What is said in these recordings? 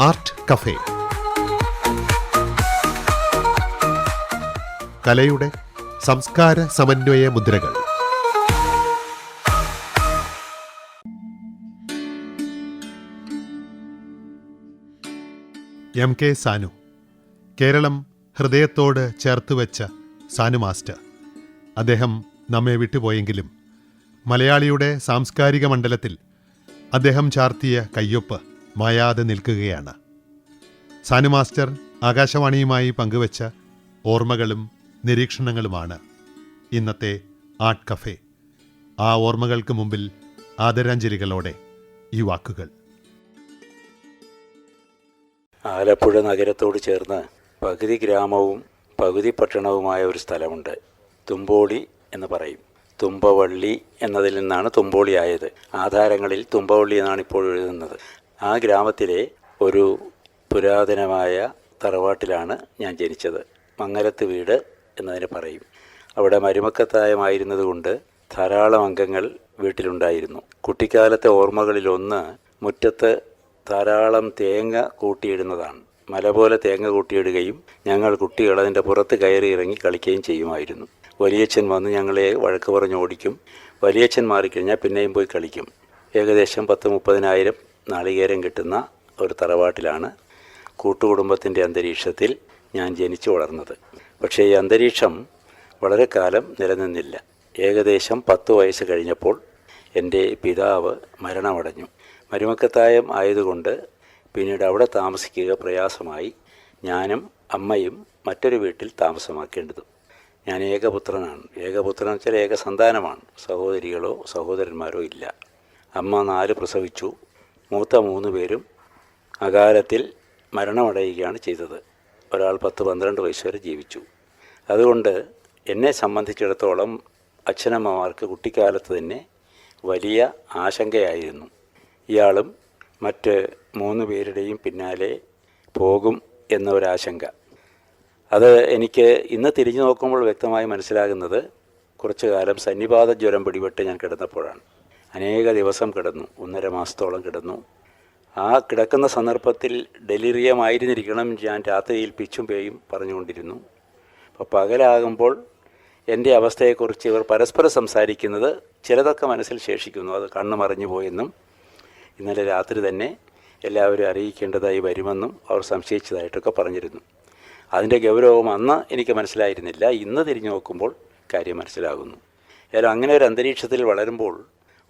Art cafe. കലയുടെ സംസ്കാര സമന്വയ മുദ്രകൾ. എം കെ സാനു കേരളം ഹൃദയത്തോട് ചേർത്ത് വെച്ച സാനു മാസ്റ്റർ. അദ്ദേഹം നമ്മെ വിട്ടുപോയെങ്കിലും മലയാളിയുടെ സാംസ്കാരിക മണ്ഡലത്തിൽ അദ്ദേഹം ചാർത്തിയ കയ്യൊപ്പ് മായാതെ നിൽക്കുകയാണ്. സാനു മാസ്റ്റർ ആകാശവാണിയുമായി പങ്കുവച്ച ഓർമ്മകളും നിരീക്ഷണങ്ങളുമാണ് ഇന്നത്തെ ആർട്ട് കഫേ. ആ ഓർമ്മകൾക്ക് മുമ്പിൽ ആദരാഞ്ജലികളോടെ ഈ വാക്കുകൾ. ആലപ്പുഴ നഗരത്തോട് ചേർന്ന് പകുതി ഗ്രാമവും പകുതി പട്ടണവുമായ ഒരു സ്ഥലമുണ്ട്. തുമ്പോളി എന്ന് പറയും. തുമ്പവള്ളി എന്നതിൽ നിന്നാണ് തുമ്പോളി ആയത് ആധാരങ്ങളിൽ തുമ്പവള്ളി എന്നാണ് ഇപ്പോൾ എഴുതുന്നത്. ആ ഗ്രാമത്തിലെ ഒരു പുരാതനമായ തറവാട്ടിലാണ് ഞാൻ ജനിച്ചത്. മംഗലത്ത് വീട് എന്നതിന് പറയും. അവിടെ മരുമക്കത്തായമായിരുന്നതുകൊണ്ട് ധാരാളം അംഗങ്ങൾ വീട്ടിലുണ്ടായിരുന്നു. കുട്ടിക്കാലത്തെ ഓർമ്മകളിലൊന്ന് മുറ്റത്ത് ധാരാളം തേങ്ങ കൂട്ടിയിടുന്നതാണ്. മല പോലെ തേങ്ങ കൂട്ടിയിടുകയും ഞങ്ങൾ കുട്ടികൾ അതിന്റെ പുറത്ത് കയറി ഇറങ്ങി കളിക്കുകയും ചെയ്യുമായിരുന്നു. വലിയച്ഛൻ വന്ന് ഞങ്ങളെ വഴക്ക് പറഞ്ഞ് ഓടിക്കും. വലിയച്ഛൻ മാറിക്കഴിഞ്ഞാൽ പിന്നെയും പോയി കളിക്കും. ഏകദേശം പത്ത് മുപ്പതിനായിരം നാളികേരം കിട്ടുന്ന ഒരു തറവാട്ടിലാണ് കൂട്ടുകുടുംബത്തിന്റെ അന്തരീക്ഷത്തിൽ ഞാൻ ജനിച്ചു വളർന്നത്. പക്ഷേ ഈ അന്തരീക്ഷം വളരെ കാലം നിലനിന്നില്ല. ഏകദേശം പത്ത് വയസ്സ് കഴിഞ്ഞപ്പോൾ എന്റെ പിതാവ് മരണമടഞ്ഞു. മരുമക്കത്തായം ആയതുകൊണ്ട് പിന്നീട് അവിടെ താമസിക്കുക പ്രയാസമായി ഞാനും അമ്മയും മറ്റൊരു വീട്ടിൽ താമസമാക്കേണ്ടതും. ഞാൻ ഏകപുത്രനാണ്. ഏകപുത്രൻ വെച്ചാൽ ഏക സന്താനമാണ് സഹോദരികളോ സഹോദരന്മാരോ ഇല്ല. അമ്മ നാല് പ്രസവിച്ചു. മൂത്ത മൂന്ന് പേരും അകാലത്തിൽ മരണമടയുകയാണ് ചെയ്തത്. ഒരാൾ പത്ത് പന്ത്രണ്ട് വയസ്സ് വരെ ജീവിച്ചു. അതുകൊണ്ട് എന്നെ സംബന്ധിച്ചിടത്തോളം അച്ഛനമ്മമാർക്ക് കുട്ടിക്കാലത്ത് തന്നെ വലിയ ആശങ്കയായിരുന്നു. ഇയാളും മറ്റ് മൂന്ന് പേരുടെയും പിന്നാലെ പോകും എന്ന ഒരാശങ്ക അത് എനിക്ക് ഇന്ന് തിരിഞ്ഞു നോക്കുമ്പോൾ വ്യക്തമായി മനസ്സിലാകുന്നത് കുറച്ചു കാലം സന്നിപാത ജ്വരം പിടിപെട്ട് ഞാൻ കിടന്നപ്പോഴാണ്. അനേക ദിവസം കിടന്നു ഒന്നര മാസത്തോളം കിടന്നു. ആ കിടക്കുന്ന സന്ദർഭത്തിൽ ഡെലിറിയമായിരുന്നിരിക്കണം ഞാൻ രാത്രിയിൽ പിച്ചും പേയും പറഞ്ഞുകൊണ്ടിരുന്നു. അപ്പോൾ പകലാകുമ്പോൾ എന്റെ അവസ്ഥയെക്കുറിച്ച് ഇവർ പരസ്പരം സംസാരിക്കുന്നത് ചിലതൊക്കെ മനസ്സിൽ ശേഷിക്കുന്നു അത് കണ്ണു മറിഞ്ഞു പോയെന്നും ഇന്നലെ രാത്രി തന്നെ എല്ലാവരും അറിയിക്കേണ്ടതായി വരുമെന്നും അവർ സംശയിച്ചതായിട്ടൊക്കെ പറഞ്ഞിരുന്നു. അതിന്റെ ഗൗരവം അന്ന് എനിക്ക് മനസ്സിലായിരുന്നില്ല ഇന്ന് തിരിഞ്ഞു നോക്കുമ്പോൾ കാര്യം മനസ്സിലാകുന്നു. ഏതായാലും അങ്ങനെ ഒരു അന്തരീക്ഷത്തിൽ വളരുമ്പോൾ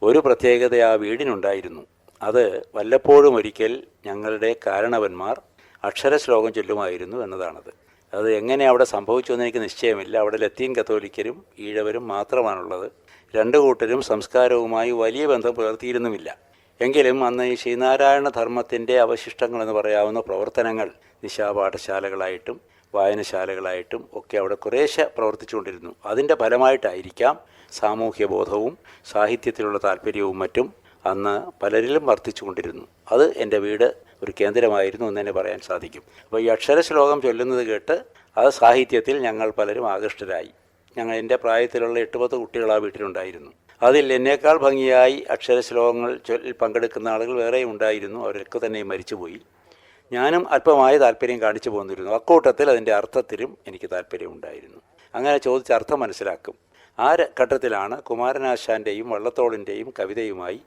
ഒരു പ്രത്യേകത ആ വീടിനുണ്ടായിരുന്നു. അത് വല്ലപ്പോഴും ഒരിക്കൽ ഞങ്ങളുടെ കാരണവന്മാർ അക്ഷരശ്ലോകം ചൊല്ലുമായിരുന്നു എന്നതാണത്. അത് എങ്ങനെ അവിടെ സംഭവിച്ചു എന്ന് എനിക്ക് നിശ്ചയമില്ല. അവിടെ ലത്തീൻ കത്തോലിക്കരും ഈഴവരും മാത്രമാണുള്ളത്. രണ്ടു കൂട്ടരും സംസ്കാരവുമായി വലിയ ബന്ധം പുലർത്തിയിരുന്നുമില്ല. എങ്കിലും അന്ന് ഈ ശ്രീനാരായണ ധർമ്മത്തിന്റെ അവശിഷ്ടങ്ങൾ എന്ന് പറയാവുന്ന പ്രവർത്തനങ്ങൾ നിശാപാഠശാലകളായിട്ടും വായനശാലകളായിട്ടും ഒക്കെ അവിടെ കുറേശ്ശെ പ്രവർത്തിച്ചുകൊണ്ടിരുന്നു. അതിന്റെ ഫലമായിട്ടായിരിക്കാം സാമൂഹ്യ ബോധവും സാഹിത്യത്തിലുള്ള താല്പര്യവും മറ്റും അന്ന് പലരിലും വർദ്ധിച്ചുകൊണ്ടിരുന്നു. അത് എന്റെ വീട് ഒരു കേന്ദ്രമായിരുന്നു എന്ന് തന്നെ പറയാൻ സാധിക്കും. അപ്പോൾ ഈ അക്ഷരശ്ലോകം ചൊല്ലുന്നത് കേട്ട് അത് സാഹിത്യത്തിൽ ഞങ്ങൾ പലരും ആകൃഷ്ടരായി. ഞങ്ങൾ എന്റെ പ്രായത്തിലുള്ള എട്ട് പത്ത് കുട്ടികൾ ആ വീട്ടിലുണ്ടായിരുന്നു. അതിൽ എന്നേക്കാൾ ഭംഗിയായി അക്ഷരശ്ലോകങ്ങൾ പങ്കെടുക്കുന്ന ആളുകൾ വേറെയും ഉണ്ടായിരുന്നു. അവരൊക്കെ തന്നെ മരിച്ചുപോയി. ഞാനും അല്പമായ താല്പര്യം കാണിച്ചു പോന്നിരുന്നു. അക്കൂട്ടത്തിൽ അതിന്റെ അർത്ഥത്തിലും എനിക്ക് താല്പര്യമുണ്ടായിരുന്നു അങ്ങനെ ചോദിച്ച അർത്ഥം മനസ്സിലാക്കും. ആ ഘട്ടത്തിലാണ് കുമാരനാശാന്റെയും വള്ളത്തോളിന്റെയും കവിതയുമായി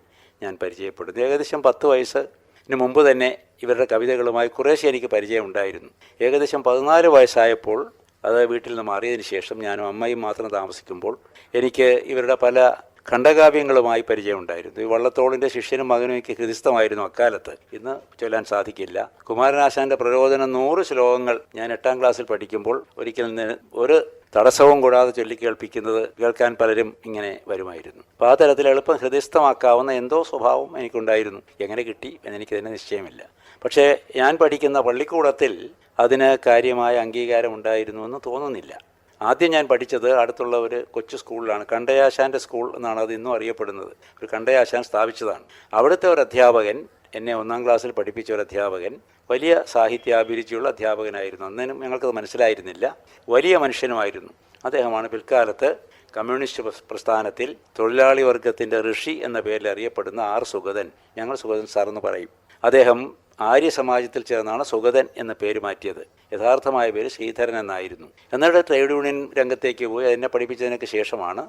ഞാൻ പരിചയപ്പെടുന്നത്. ഏകദേശം പത്ത് വയസ്സിന് മുമ്പ് തന്നെ ഇവരുടെ കവിതകളുമായി കുറേശ്ശെ എനിക്ക് പരിചയമുണ്ടായിരുന്നു. ഏകദേശം പതിനാല് വയസ്സായപ്പോൾ അത് വീട്ടിൽ നിന്ന് മാറിയതിന് ശേഷം ഞാനും അമ്മയും മാത്രം താമസിക്കുമ്പോൾ എനിക്ക് ഇവരുടെ പല ഖണ്ഡകാവ്യങ്ങളുമായി പരിചയമുണ്ടായിരുന്നു. ഈ വള്ളത്തോളിന്റെ ശിഷ്യനും മകനും എനിക്ക് ഹൃദിസ്ഥമായിരുന്നു അക്കാലത്ത്. ഇന്ന് ചൊല്ലാൻ സാധിക്കില്ല. കുമാരനാശാന്റെ പ്രചോദനം നൂറ് ശ്ലോകങ്ങൾ ഞാൻ എട്ടാം ക്ലാസ്സിൽ പഠിക്കുമ്പോൾ ഒരിക്കൽ ഒരു തടസ്സവും കൂടാതെ ചൊല്ലിക്കേൾപ്പിക്കുന്നത് കേൾക്കാൻ പലരും ഇങ്ങനെ വരുമായിരുന്നു. അപ്പോൾ ആ തരത്തിൽ എളുപ്പം ഹൃദയസ്ഥമാക്കാവുന്ന എന്തോ സ്വഭാവം എനിക്കുണ്ടായിരുന്നു. എങ്ങനെ കിട്ടി എന്നെനിക്ക് തന്നെ നിശ്ചയമില്ല. പക്ഷേ ഞാൻ പഠിക്കുന്ന പള്ളിക്കൂടത്തിൽ അതിന് കാര്യമായ അംഗീകാരം ഉണ്ടായിരുന്നു എന്ന് തോന്നുന്നില്ല. ആദ്യം ഞാൻ പഠിച്ചത് അടുത്തുള്ള ഒരു കൊച്ചു സ്കൂളിലാണ് കണ്ടയാശാന്റെ സ്കൂൾ എന്നാണ് അത് ഇന്നും അറിയപ്പെടുന്നത്. ഒരു കണ്ടയാശാൻ സ്ഥാപിച്ചതാണ്. അവിടുത്തെ ഒരു അധ്യാപകൻ എന്നെ ഒന്നാം ക്ലാസ്സിൽ പഠിപ്പിച്ച ഒരു അധ്യാപകൻ വലിയ സാഹിത്യാഭിരുചിയുള്ള അധ്യാപകനായിരുന്നു. അന്നേനും ഞങ്ങൾക്കത് മനസ്സിലായിരുന്നില്ല. വലിയ മനുഷ്യനുമായിരുന്നു. അദ്ദേഹമാണ് പിൽക്കാലത്ത് കമ്മ്യൂണിസ്റ്റ് പ്രസ്ഥാനത്തിൽ തൊഴിലാളി വർഗത്തിന്റെ ഋഷി എന്ന പേരിൽ അറിയപ്പെടുന്ന ആർ സുഗതൻ. ഞങ്ങൾ സുഗതൻ സാർ എന്ന് പറയും. അദ്ദേഹം ആര്യ സമാജത്തിൽ ചേർന്നാണ് സുഗതൻ എന്ന പേര് മാറ്റിയത്. യഥാർത്ഥമായ പേര് ശ്രീധരൻ എന്നായിരുന്നു. എന്നിട്ട് ട്രേഡ് യൂണിയൻ രംഗത്തേക്ക് പോയി എന്നെ പഠിപ്പിച്ചതിനൊക്കെ ശേഷമാണ്.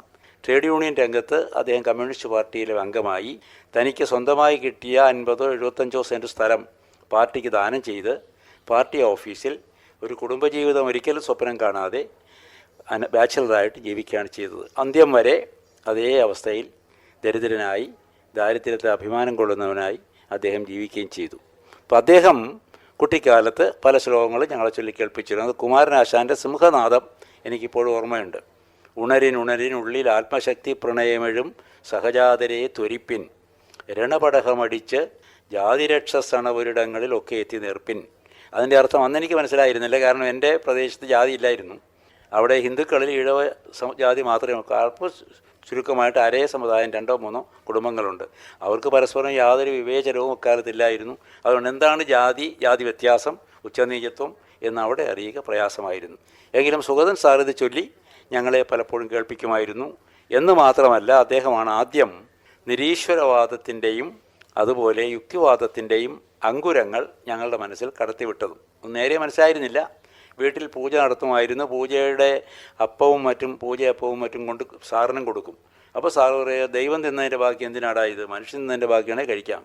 ട്രേഡ് യൂണിയൻ രംഗത്ത് അദ്ദേഹം കമ്മ്യൂണിസ്റ്റ് പാർട്ടിയിലെ അംഗമായി തനിക്ക് സ്വന്തമായി കിട്ടിയ അൻപതോ എഴുപത്തഞ്ചോ സെന്റ് സ്ഥലം പാർട്ടിക്ക് ദാനം ചെയ്ത് പാർട്ടി ഓഫീസിൽ ഒരു കുടുംബജീവിതം ഒരിക്കലും സ്വപ്നം കാണാതെ ബാച്ചിലറായിട്ട് ജീവിക്കുകയാണ് ചെയ്തത്. അന്ത്യം വരെ അതേ അവസ്ഥയിൽ ദരിദ്രനായി ദാരിദ്ര്യത്തെ അഭിമാനം കൊള്ളുന്നവനായി അദ്ദേഹം ജീവിക്കുകയും ചെയ്തു. അപ്പോൾ അദ്ദേഹം കുട്ടിക്കാലത്ത് പല ശ്ലോകങ്ങളും ഞങ്ങളെ ചൊല്ലിക്കേൾപ്പിച്ചിരുന്നു അത് കുമാരനാശാന്റെ സിംഹനാഥം എനിക്കിപ്പോഴും ഓർമ്മയുണ്ട്. ഉണരിൻ ഉണരിൻ ഉള്ളിൽ ആത്മശക്തി പ്രണയമെഴും സഹജാതരെ ത്വരിപ്പിൻ. രണപടഹമടിച്ച് ജാതിരക്ഷസണപുരിടങ്ങളിൽ ഒക്കെ എത്തി നിർപ്പിൻ. അതിന്റെ അർത്ഥം അന്ന് എനിക്ക് മനസ്സിലായിരുന്നില്ല. കാരണം എന്റെ പ്രദേശത്ത് ജാതി ഇല്ലായിരുന്നു. അവിടെ ഹിന്ദുക്കളിൽ ഈഴവ ജാതി മാത്രമേ. അല്പം ചുരുക്കമായിട്ട് അരേ സമുദായം രണ്ടോ മൂന്നോ കുടുംബങ്ങളുണ്ട്. അവർക്ക് പരസ്പരം യാതൊരു വിവേചനവും അക്കാലത്തില്ലായിരുന്നു അതുകൊണ്ട് എന്താണ് ജാതി ജാതി വ്യത്യാസം ഉച്ചനീചത്വം എന്ന് അവിടെ അറിയുക പ്രയാസമായിരുന്നു. എങ്കിലും സുഗതൻ ഇത് ചൊല്ലി ഞങ്ങളെ പലപ്പോഴും കേൾപ്പിക്കുമായിരുന്നു. എന്ന് മാത്രമല്ല അദ്ദേഹമാണ് ആദ്യം നിരീശ്വരവാദത്തിന്റെയും അതുപോലെ യുക്തിവാദത്തിന്റെയും അങ്കുരങ്ങൾ ഞങ്ങളുടെ മനസ്സിൽ കടത്തിവിട്ടതും. നേരെ മനസ്സിലായിരുന്നില്ല. വീട്ടിൽ പൂജ നടത്തുമായിരുന്നു. പൂജയുടെ അപ്പവും മറ്റും പൂജയപ്പവും മറ്റും കൊണ്ട് സാറിനും കൊടുക്കും. അപ്പോൾ സാറ് പറയുക ദൈവം തിന്നതിന്റെ ബാക്കി എന്തിനാടാ ഇത്? മനുഷ്യൻ തിന്നതിന്റെ ബാക്കിയാണെങ്കിൽ കഴിക്കാം.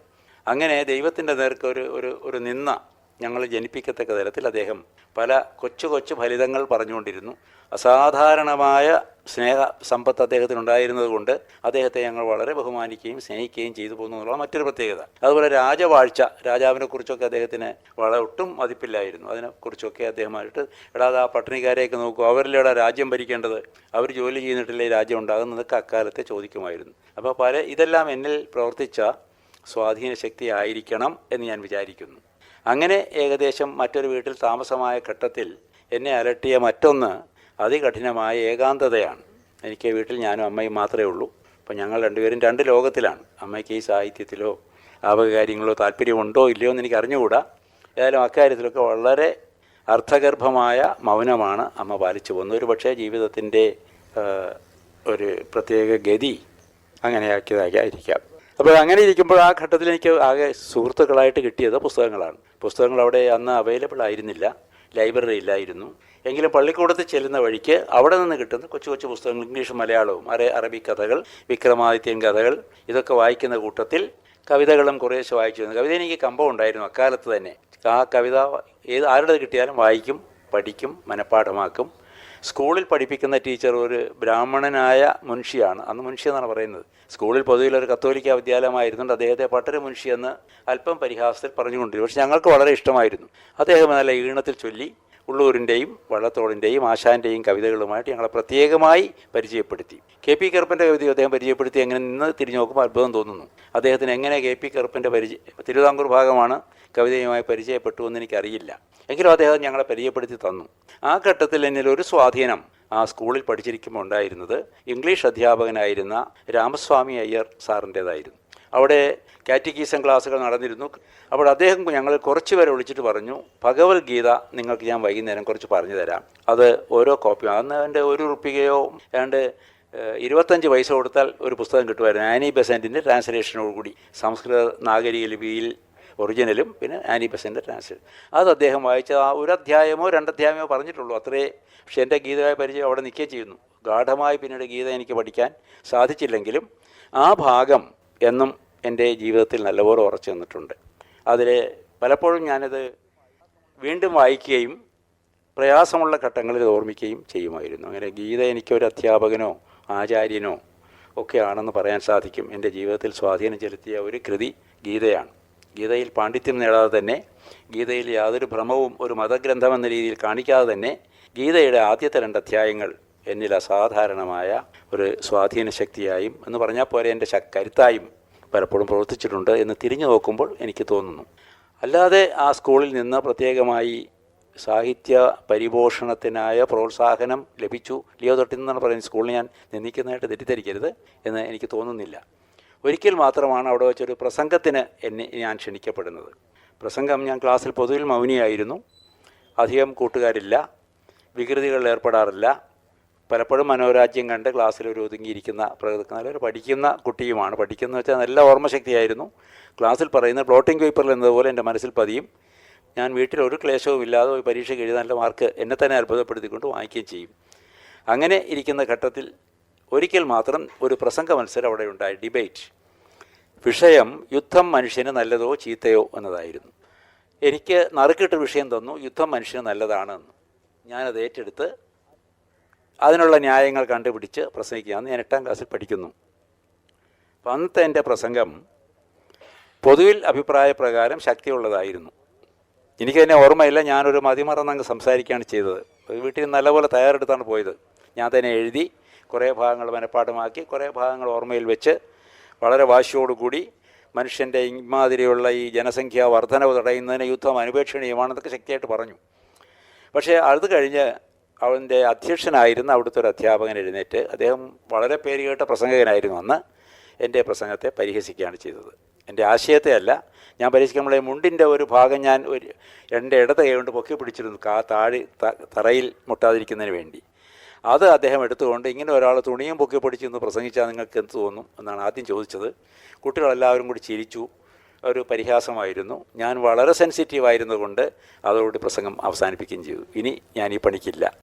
അങ്ങനെ ദൈവത്തിന്റെ നേർക്ക് ഒരു ഒരു നിന്ന ഞങ്ങൾ ജനിപ്പിക്കത്തക്ക തരത്തിൽ അദ്ദേഹം പല കൊച്ചു കൊച്ചു ഫലിതങ്ങൾ പറഞ്ഞുകൊണ്ടിരുന്നു. അസാധാരണമായ സ്നേഹ സമ്പത്ത് അദ്ദേഹത്തിനുണ്ടായിരുന്നത് കൊണ്ട് അദ്ദേഹത്തെ ഞങ്ങൾ വളരെ ബഹുമാനിക്കുകയും സ്നേഹിക്കുകയും ചെയ്തു പോകുന്നു എന്നുള്ള മറ്റൊരു പ്രത്യേകത. അതുപോലെ രാജവാഴ്ച രാജാവിനെ കുറിച്ചൊക്കെ അദ്ദേഹത്തിന് വളരെ ഒട്ടും മതിപ്പില്ലായിരുന്നു. അതിനെക്കുറിച്ചൊക്കെ അദ്ദേഹമായിട്ട് ഇടാതെ ആ പട്ടിണിക്കാരെയൊക്കെ നോക്കൂ അവരിലൂടെ രാജ്യം ഭരിക്കേണ്ടത് അവർ ജോലി ചെയ്യുന്നിട്ടില്ലേ രാജ്യം ഉണ്ടാകുന്നതൊക്കെ അക്കാലത്തെ ചോദിക്കുമായിരുന്നു. അപ്പോൾ പല ഇതെല്ലാം എന്നിൽ പ്രവർത്തിച്ച സ്വാധീന ശക്തി ആയിരിക്കണം എന്ന് ഞാൻ വിചാരിക്കുന്നു. അങ്ങനെ ഏകദേശം മറ്റൊരു വീട്ടിൽ താമസമായ ഘട്ടത്തിൽ എന്നെ അലട്ടിയ മറ്റൊന്ന് അതികഠിനമായ ഏകാന്തതയാണ്. എനിക്ക് വീട്ടിൽ ഞാനും അമ്മയും മാത്രമേ ഉള്ളൂ. അപ്പോൾ ഞങ്ങൾ രണ്ടുപേരും രണ്ട് ലോകത്തിലാണ്. അമ്മയ്ക്ക് ഈ സാഹിത്യത്തിലോ ആവക കാര്യങ്ങളോ താല്പര്യമുണ്ടോ ഇല്ലയോ എന്ന് എനിക്ക് അറിഞ്ഞുകൂടാ ഏതായാലും അക്കാര്യത്തിലൊക്കെ വളരെ അർത്ഥഗർഭമായ മൗനമാണ് അമ്മ പാലിച്ചു പോകുന്നത്. ഒരു പക്ഷേ ജീവിതത്തിന്റെ ഒരു പ്രത്യേക ഗതി അങ്ങനെയാക്കിയതായിരിക്കാം. അപ്പോൾ അങ്ങനെ ഇരിക്കുമ്പോൾ ആ ഘട്ടത്തിൽ എനിക്ക് ആകെ സുഹൃത്തുക്കളായിട്ട് കിട്ടിയത് പുസ്തകങ്ങളാണ്. പുസ്തകങ്ങൾ അവിടെ അന്ന് അവൈലബിൾ ആയിരുന്നില്ല. ലൈബ്രറി ഇല്ലായിരുന്നു. എങ്കിലും പള്ളിക്കൂടത്തിൽ ചെല്ലുന്ന വഴിക്ക് അവിടെ നിന്ന് കിട്ടുന്ന കൊച്ചു കൊച്ചു പുസ്തകങ്ങൾ ഇംഗ്ലീഷും മലയാളവും അറേ അറബി കഥകൾ വിക്രമാദിത്യൻ കഥകൾ ഇതൊക്കെ വായിക്കുന്ന കൂട്ടത്തിൽ കവിതകളും കുറേശ്ശെ വായിച്ചിരുന്നു കവിത എനിക്ക് കമ്പം ഉണ്ടായിരുന്നു അക്കാലത്ത് തന്നെ. ആ കവിത ഏത് ആരുടെ കിട്ടിയാലും വായിക്കും പഠിക്കും മനഃപ്പാഠമാക്കും. സ്കൂളിൽ പഠിപ്പിക്കുന്ന ടീച്ചർ ഒരു ബ്രാഹ്മണനായ മുൻഷിയാണ്. അന്ന് മുൻഷി എന്നാണ് പറയുന്നത്. സ്കൂളിൽ പൊതുവിൽ ഒരു കത്തോലിക്ക വിദ്യാലയമായിരുന്നുകൊണ്ട് അദ്ദേഹത്തെ പട്ടര മുൻഷി എന്ന് അല്പം പരിഹാസത്തിൽ പറഞ്ഞുകൊണ്ടിരുന്നു. പക്ഷെ ഞങ്ങൾക്ക് വളരെ ഇഷ്ടമായിരുന്നു. അദ്ദേഹം നല്ല ഈണത്തിൽ ചൊല്ലി ഉള്ളൂരിന്റെയും വള്ളത്തോളിന്റെയും ആശാന്റെയും കവിതകളുമായിട്ട് ഞങ്ങളെ പ്രത്യേകമായി പരിചയപ്പെടുത്തി. കെ പി കറുപ്പന്റെ കവിത അദ്ദേഹം പരിചയപ്പെടുത്തി. എങ്ങനെ നിന്ന് തിരിഞ്ഞു നോക്കുമ്പോൾ അത്ഭുതം തോന്നുന്നു. അദ്ദേഹത്തിന് എങ്ങനെ കെ പി കറുപ്പന്റെ പരിചയ തിരുവിതാംകൂർ ഭാഗമാണ് കവിതയുമായി പരിചയപ്പെട്ടു എന്ന് എനിക്കറിയില്ല. എങ്കിലും അദ്ദേഹം ഞങ്ങളെ പരിചയപ്പെടുത്തി തന്നു. ആ ഘട്ടത്തിൽ എന്നിൽ ഒരു സ്വാധീനം ആ സ്കൂളിൽ പഠിച്ചിരിക്കുമ്പോൾ ഉണ്ടായിരുന്നത് ഇംഗ്ലീഷ് അധ്യാപകനായിരുന്ന രാമസ്വാമി അയ്യർ സാറിന്റേതായിരുന്നു. അവിടെ കാറ്റഗീസൻ ക്ലാസ്സുകൾ നടന്നിരുന്നു. അപ്പോൾ അദ്ദേഹം ഞങ്ങൾ കുറച്ച് പേരെ വിളിച്ചിട്ട് പറഞ്ഞു ഭഗവത്ഗീത നിങ്ങൾക്ക് ഞാൻ വൈകുന്നേരം കുറച്ച് പറഞ്ഞു തരാം. അത് ഓരോ കോപ്പി അന്ന് അതിന്റെ ഒരു റുപ്പികയോ ഏതാണ്ട് ഇരുപത്തഞ്ച് പൈസ കൊടുത്താൽ ഒരു പുസ്തകം കിട്ടുമായിരുന്നു. ആനി ബെസന്റിന്റെ ട്രാൻസ്ലേഷനോടുകൂടി. സംസ്കൃത നാഗരിക ലിപിയിൽ ഒറിജിനലും പിന്നെ ആനി ബെസന്റെ ട്രാൻസ്ലേഷൻ അത് അദ്ദേഹം വായിച്ച ആ ഒരു അധ്യായമോ രണ്ടധ്യായമോ പറഞ്ഞിട്ടുള്ളൂ അത്രേ. പക്ഷേ എന്റെ ഗീതമായ പരിചയം അവിടെ നിൽക്കുകയും ചെയ്യുന്നു. ഗാഠമായി പിന്നീട് ഗീത എനിക്ക് പഠിക്കാൻ സാധിച്ചില്ലെങ്കിലും ആ ഭാഗം എന്നും എന്റെ ജീവിതത്തിൽ നല്ലപോലെ ഉറച്ചു നിന്നിട്ടുണ്ട്. അതിൽ പലപ്പോഴും ഞാനത് വീണ്ടും വായിക്കുകയും പ്രയാസമുള്ള ഘട്ടങ്ങളിൽ ഓർമ്മിക്കുകയും ചെയ്യുമായിരുന്നു. അങ്ങനെ ഗീത എനിക്കൊരു അധ്യാപകനോ ആചാര്യനോ ഒക്കെയാണെന്ന് പറയാൻ സാധിക്കും. എന്റെ ജീവിതത്തിൽ സ്വാധീനം ചെലുത്തിയ ഒരു കൃതി ഗീതയാണ്. ഗീതയിൽ പാണ്ഡിത്യം നേടാതെ തന്നെ ഗീതയിൽ യാതൊരു ഭ്രമവും ഒരു മതഗ്രന്ഥമെന്ന രീതിയിൽ കാണിക്കാതെ തന്നെ ഗീതയുടെ ആദ്യത്തെ രണ്ട് അധ്യായങ്ങൾ എന്നിൽ അസാധാരണമായ ഒരു സ്വാധീന ശക്തിയായും എന്ന് പറഞ്ഞാൽ പോലെ എന്റെ കരുത്തായും പലപ്പോഴും പ്രവർത്തിച്ചിട്ടുണ്ട് എന്ന് തിരിഞ്ഞു നോക്കുമ്പോൾ എനിക്ക് തോന്നുന്നു. അല്ലാതെ ആ സ്കൂളിൽ നിന്ന് പ്രത്യേകമായി സാഹിത്യ പരിപോഷണത്തിനായ പ്രോത്സാഹനം ലഭിച്ചു. ലിയോ തൊട്ടിൽ നിന്നാണ് പറയുന്നത് സ്കൂളിൽ ഞാൻ നിന്ദിക്കുന്നതായിട്ട് തെറ്റിദ്ധരിക്കരുത് എന്ന് എനിക്ക് തോന്നുന്നില്ല. ഒരിക്കൽ മാത്രമാണ് അവിടെ വെച്ചൊരു പ്രസംഗത്തിന് എന്നെ ഞാൻ ക്ഷണിക്കപ്പെടുന്നത്. പ്രസംഗം ഞാൻ ക്ലാസ്സിൽ പൊതുവിൽ മൗനിയായിരുന്നു. അധികം കൂട്ടുകാരില്ല. വികൃതികളിൽ ഏർപ്പെടാറില്ല. പലപ്പോഴും മനോരാജ്യം കണ്ട് ക്ലാസ്സിൽ ഒരു ഒതുങ്ങിയിരിക്കുന്ന പ്രകൃതി നല്ലൊരു പഠിക്കുന്ന കുട്ടിയുമാണ്. പഠിക്കുന്ന വെച്ചാൽ നല്ല ഓർമ്മശക്തിയായിരുന്നു. ക്ലാസ്സിൽ പറയുന്ന പ്ലോട്ടിംഗ് പേപ്പറിൽ എന്നതുപോലെ എന്റെ മനസ്സിൽ പതിയും. ഞാൻ വീട്ടിൽ ഒരു ക്ലേശവും ഇല്ലാതെ ഒരു പരീക്ഷയ്ക്ക് എഴുതാനുള്ള മാർക്ക് എന്നെ തന്നെ അത്ഭുതപ്പെടുത്തിക്കൊണ്ട് വാങ്ങിക്കുകയും ചെയ്യും. അങ്ങനെ ഇരിക്കുന്ന ഘട്ടത്തിൽ ഒരിക്കൽ മാത്രം ഒരു പ്രസംഗ മത്സരം അവിടെ ഉണ്ടായി. ഡിബേറ്റ്. വിഷയം യുദ്ധം മനുഷ്യന് നല്ലതോ ചീത്തയോ എന്നതായിരുന്നു. എനിക്ക് നറുക്കിട്ട് വിഷയം തന്നു യുദ്ധം മനുഷ്യന് നല്ലതാണെന്ന് ഞാനത് ഏറ്റെടുത്ത് അതിനുള്ള ന്യായങ്ങൾ കണ്ടുപിടിച്ച് പ്രസംഗിക്കുക അന്ന് ഞാൻ എട്ടാം ക്ലാസ്സിൽ പഠിക്കുന്നു. അന്നത്തെ എന്റെ പ്രസംഗം പൊതുവിൽ അഭിപ്രായ പ്രകാരം ശക്തിയുള്ളതായിരുന്നു. എനിക്ക് തന്നെ ഓർമ്മയില്ല ഞാനൊരു മതിമറന്നങ്ങ് സംസാരിക്കുകയാണ് ചെയ്തത്. വീട്ടിൽ നല്ലപോലെ തയ്യാറെടുത്താണ് പോയത്. ഞാൻ തന്നെ എഴുതി കുറേ ഭാഗങ്ങൾ മനഃപ്പാഠമാക്കി കുറേ ഭാഗങ്ങൾ ഓർമ്മയിൽ വെച്ച് വളരെ വാശിയോടുകൂടി മനുഷ്യന്റെ ഇമാതിരിയുള്ള ഈ ജനസംഖ്യ വർധനവ് തടയുന്നതിന് യുദ്ധം അനുപേക്ഷണീയമാണെന്നൊക്കെ ശക്തിയായിട്ട് പറഞ്ഞു. പക്ഷേ അത് കഴിഞ്ഞ് അവന്റെ അധ്യക്ഷനായിരുന്ന അവിടുത്തെ ഒരു അധ്യാപകൻ എഴുന്നേറ്റ് അദ്ദേഹം വളരെ പേരുകേട്ട പ്രസംഗകനായിരുന്നു അന്ന് എന്റെ പ്രസംഗത്തെ പരിഹസിക്കുകയാണ് ചെയ്തത്. എന്റെ ആശയത്തെ അല്ല ഞാൻ പരിഹസിക്കുമ്പോൾ മുണ്ടിന്റെ ഒരു ഭാഗം ഞാൻ ഒരു എന്റെ ഇടത് കൈ കൊണ്ട് പൊക്കി പിടിച്ചിരുന്നു കാ താഴെ തറയിൽ മുട്ടാതിരിക്കുന്നതിന് വേണ്ടി. അത് അദ്ദേഹം എടുത്തുകൊണ്ട് ഇങ്ങനെ ഒരാൾ തുണിയും പൊക്കി പിടിച്ച് പ്രസംഗിച്ചാൽ നിങ്ങൾക്ക് എന്ത് തോന്നും എന്നാണ് ആദ്യം ചോദിച്ചത്. കുട്ടികളെല്ലാവരും കൂടി ചിരിച്ചു. ഒരു പരിഹാസമായിരുന്നു. ഞാൻ വളരെ സെൻസിറ്റീവ് ആയിരുന്നതുകൊണ്ട് അതോടുകൂടി പ്രസംഗം അവസാനിപ്പിക്കുകയും ചെയ്തു. ഇനി ഞാൻ ഈ പണിക്കില്ല.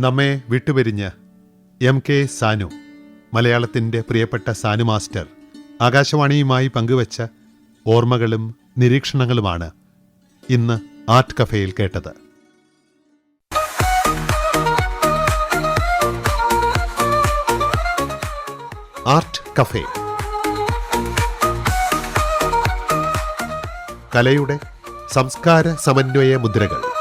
നമ്മെ വിട്ടുപിരിഞ്ഞ് എം കെ സാനു മലയാളത്തിന്റെ പ്രിയപ്പെട്ട സാനു മാസ്റ്റർ ആകാശവാണിയുമായി പങ്കുവച്ച ഓർമ്മകളും നിരീക്ഷണങ്ങളുമാണ് ഇന്ന് ആർട്ട് കഫേയിൽ കേട്ടത്. Art cafe. കലയുടെ സംസ്കാര സമന്വയ മുദ്രകൾ.